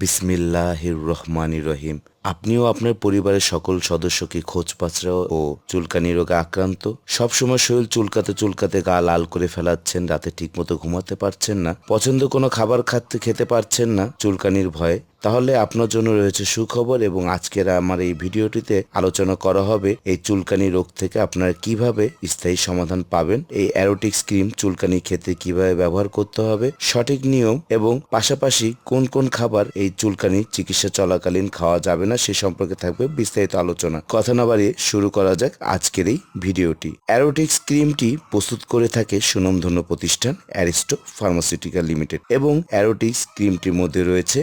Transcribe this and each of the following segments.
বিসমিল্লাহির রহমানির রহিম আপনিও আপনার পরিবারের সকল সদস্যকে খোঁজ পাচরা ও চুলকানি রোগে আক্রান্ত। সবসময় শরীর চুলকাতে চুলকাতে গা লাল করে ফেলাচ্ছেন, রাতে ঠিকমতো ঘুমাতে পারছেন না, পছন্দ কোনো খাবার খাতে, খেতে পারছেন না, চুলকানির ভয়ে তাহলে আপনার জন্য রয়েছে সুখবর এবং আজকের আমার এই ভিডিওটিতে আলোচনা করা হবে এই চুলকানি রোগ থেকে আপনারা কীভাবে স্থায়ী সমাধান পাবেন, এই অ্যারোটিক্স ক্রিম চুলকানি ক্ষেত্রে কীভাবে ব্যবহার করতে হবে, সঠিক নিয়ম এবং পাশাপাশি কোন কোন খাবার এই চুলকানি চিকিৎসা চলাকালীন খাওয়া যাবে না সে সম্পর্কে থাকবে বিস্তারিত আলোচনা। কথা না বাড়িয়ে শুরু করা যাক আজকের এই ভিডিওটি। অ্যারোটিক্স ক্রিমটি প্রস্তুত করে থাকে সুনামধন্য প্রতিষ্ঠান অ্যারিস্টো ফার্মাসিউটিক্যাল লিমিটেড এবং অ্যারোটিক্স ক্রিমটির মধ্যে রয়েছে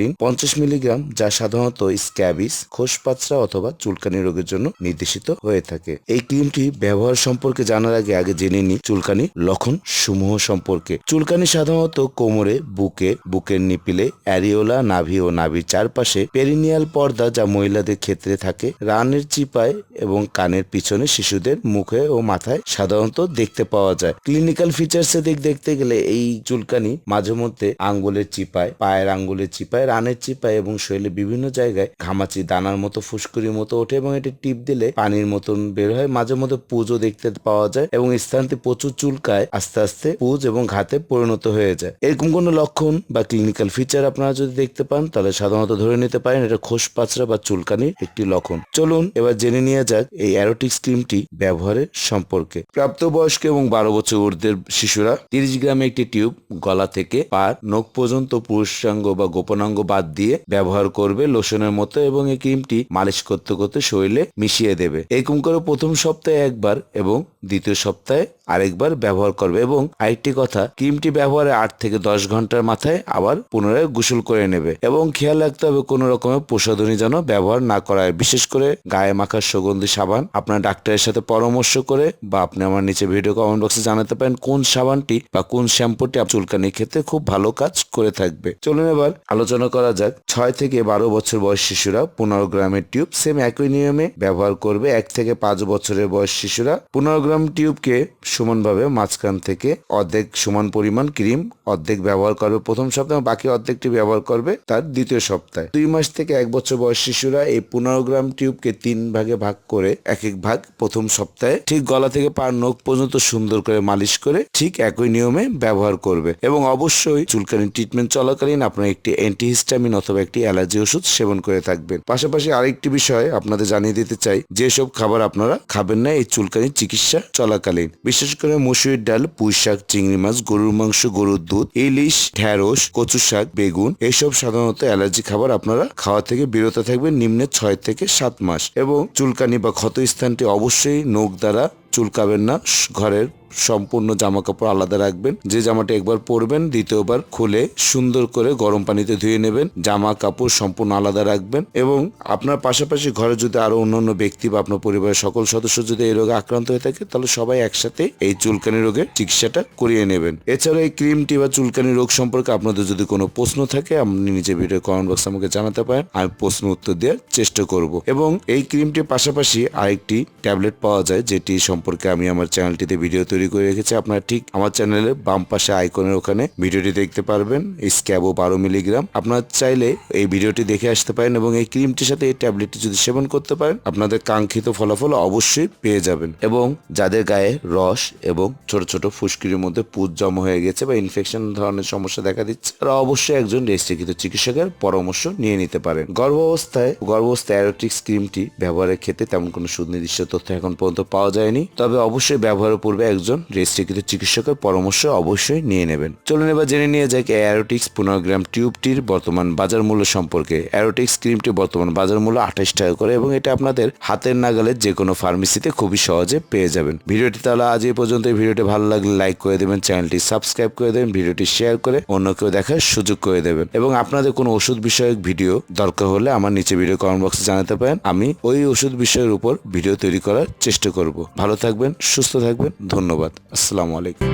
পারমেথিরিন পঞ্চাশ মিলিগ্রাম যা সাধারণত স্ক্যাবিস খোসপাচরা অথবা চুলকানি রোগের জন্য নির্দেশিত হয়ে থাকে। এই ক্রিমটি ব্যবহার সম্পর্কে জানার আগে আগে জেনে নিই চুলকানি লক্ষণ সমূহ সম্পর্কে। চুলকানি সাধারণত কোমরে, বুকে, বুকের নিপিলে, অ্যারিওলা, নাভি ও নাভির চারপাশে পেরিনিয়াল পর্দা যা মহিলাদের ক্ষেত্রে থাকে। রানের চিপায় এবং কানের পিছনে শিশুদের মুখে ও মাথায় সাধারণত দেখতে পাওয়া যায়। ক্লিনিক্যাল ফিচার্স দিক দেখতে গেলে এই চুলকানি মাঝে মধ্যে আঙ্গুলের চিপায়, পায়ের আঙ্গুলের চিপায় রানের চিপায় এবং শরীরে বিভিন্ন জায়গায় ঘামাচি, দানার মতো ফুসকুরির মতো ওঠে এবং এটি টিপ দিলে পানির মতন বের হয়। মাঝে মধ্যে পুজো দেখতে পাওয়া যায় এবং স্থানটি প্রচুর চুলকায়, আস্তে আস্তে পুজ এবং ঘাতে পরিণত হয়ে যায়। এরকম কোনো লক্ষণ বা ক্লিনিক্যাল ফিচার আপনারা যদি দেখতে পান, তাহলে সাধারণত ধরে নিতে পারেন এটা খোস পাচরা বা চুলকানির একটি লক্ষণ। চলুন এবার জেনে নিয়ে যাক এই অ্যারোটিক্স ক্রিমটি ব্যবহারের সম্পর্কে। প্রাপ্তবয়স্ক এবং বারো বছর ঊর্ধ্বের শিশুরা তিরিশ গ্রামে একটি টিউব গলা থেকে পা নখ পর্যন্ত পুরুষাঙ্গ বা গোপনাঙ্গ বাদ দিয়ে ব্যবহার করবে লোশনের মতো এবং এই ক্রিমটি মালিশ করতে করতে শরীরে মিশিয়ে দেবে। এই এরকম করে প্রথম সপ্তাহে একবার এবং দ্বিতীয় সপ্তাহে আরেকবার ব্যবহার করবে এবং আরেকটি কথা, ক্রিমটি ব্যবহারে আট থেকে দশ ঘণ্টার মাথায় আবার পুনরায় গোসল করে নেবে এবং খেয়াল রাখতে হবে কোনো রকমের প্রসাধনী যেন ব্যবহার না করা হয় বিশেষ করে গায়ে মাখার সুগন্ধি সাবান, আপনার ডাক্তারের সাথে পরামর্শ করে বা আপনি আমার নিচে ভিডিও কমেন্ট বক্সে জানাতে পারেন কোন সাবানটি বা কোন শ্যাম্পুটি চুলকানির ক্ষেত্রে খুব ভালো কাজ করে থাকবে। চলুন এবার আলোচনা করা যাক। ছয় থেকে বারো বছর বয়স শিশুরা পনেরো গ্রামের টিউব সেম একই নিয়মে ব্যবহার করবে। এক থেকে পাঁচ বছরের বয়স শিশুরা পনেরো গ্রাম টিউবকে সমানভাবে মাঝখান থেকে অর্ধেক সমান পরিমাণ ক্রিম অর্ধেক ব্যবহার করবে প্রথম সপ্তাহে বাকি অর্ধেকটি ব্যবহার করবে তার দ্বিতীয় সপ্তাহে। দুই মাস থেকে এক বছর বয়স শিশুরা এই পনেরো গ্রাম টিউবকে তিন ভাগে ভাগ করে এক এক ভাগ প্রথম সপ্তাহে ঠিক গলা থেকে পার নখ পর্যন্ত সুন্দর করে মালিশ করে ঠিক একই নিয়মে ব্যবহার করবে। এবং অবশ্যই চুলকানি ট্রিটমেন্ট চলাকালীন আপনার একটি অ্যান্টিহিস্টামিন অথবা একটি অ্যালার্জি ওষুধ সেবন করে থাকবেন। পাশাপাশি আরেকটি বিষয় আপনাদের জানিয়ে দিতে চাই, যেসব খাবার আপনারা খাবেন না, এই চুলকানির চিকিৎসা চলাকালীন। বিশেষ করে মসুরির ডাল পুঁই শাক চিংড়ি মাছ, গরুর মাংস, গরুর দুধ, ইলিশ, ঢ্যাঁড়স কচু শাক বেগুন, এসব সাধারণত অ্যালার্জি খাবার আপনারা খাওয়া থেকে বিরত থাকবেন নিম্নে ছয় থেকে সাত মাস এবং চুলকানি বা ক্ষত স্থানটি অবশ্যই নখ দ্বারা চুলকাবেন না ঘরের সম্পূর্ণ জামা কাপড় আলাদা রাখবেন। যে জামাটা একবার পরবেন, দ্বিতীয়বার খুলে সুন্দর করে গরম পানিতে ধুয়ে নেবেন জামা কাপড় সম্পূর্ণ আলাদা রাখবেন এবং আপনার পাশাপাশি ঘরে যদি আরও অন্যান্য ব্যক্তি বা আপনার পরিবারের সকল সদস্য যদি এই রোগে আক্রান্ত হয়ে থাকে, তাহলে সবাই একসাথে এই চুলকানি রোগের চিকিৎসাটা করিয়ে নেবেন। এছাড়া এই ক্রিমটি বা চুলকানি রোগ সম্পর্কে আপনাদের যদি কোনো প্রশ্ন থাকে, আপনি নিজে ভিডিও কমেন্ট বক্সে আমাকে জানাতে পারেন, আমি প্রশ্ন উত্তর দেওয়ার চেষ্টা করব। এবং এই ক্রিমটির পাশাপাশি আরেকটি ট্যাবলেট পাওয়া যায়, যেটি সম্পর্কে আমি আমার চ্যানেলটিতে ভিডিও তৈরি করে রেখেছি। আপনারা ঠিক আমার চ্যানেলের বাম পাশে আইকনের ওখানে ভিডিওটি দেখতে পারবেন। স্ক্যাবো বারো মিলিগ্রাম। আপনার চাইলে এই ভিডিওটি দেখে আসতে পারেন এবং এই ক্রিমটির সাথে এই ট্যাবলেটটি যদি সেবন করতে পারেন, আপনাদের কাঙ্ক্ষিত ফলাফল অবশ্যই পেয়ে যাবেন। এবং যাদের গায়ে রস এবং ছোট ছোট ফুসকিরির মধ্যে পুজ জমা হয়ে গেছে বা ইনফেকশন ধরনের সমস্যা দেখা দিচ্ছে, তারা অবশ্যই একজন রেজিস্ট্রিকৃত চিকিৎসকের পরামর্শ নিয়ে নিতে পারেন। গর্ভাবস্থায় গর্ভাবস্থায় অ্যারোটিক্স ক্রিমটি ব্যবহারের ক্ষেত্রে তেমন কোনো সুনির্দিষ্ট তথ্য এখন পর্যন্ত পাওয়া যায়নি। তবে অবশ্যই ব্যবহারের পূর্বে একজন রেজিস্ট্রিকৃত চিকিৎসকের পরামর্শ অবশ্যই নিয়ে নেবেন। চলুন এবার জেনে নিয়ে যাক অ্যারোটিক্স পনেরো গ্রাম টিউবটির বর্তমান বাজার মূল্য সম্পর্কে। অ্যারোটিক্স ক্রিমটি বর্তমান বাজার মূল্য আঠাশ টাকা করে এবং এটা আপনাদের হাতের নাগালের যে কোনো ফার্মেসিতে খুবই সহজে পেয়ে যাবেন। ভিডিওটি তাহলে আজ এই পর্যন্ত। ভিডিওটি ভালো লাগলে লাইক করে দেবেন, চ্যানেলটি সাবস্ক্রাইব করে দেবেন, ভিডিওটি শেয়ার করে অন্য কেউ দেখার সুযোগ করে দেবেন। এবং আপনাদের কোনো ওষুধ বিষয়ক ভিডিও দরকার হলে আমার নিচে ভিডিও কমেন্ট বক্সে জানাতে পারেন। আমি ওই ওষুধ বিষয়ের উপর ভিডিও তৈরি করার চেষ্টা করব। ভালো থাকবেন সুস্থ থাকবেন। ধন্যবাদ। আসসালামু আলাইকুম।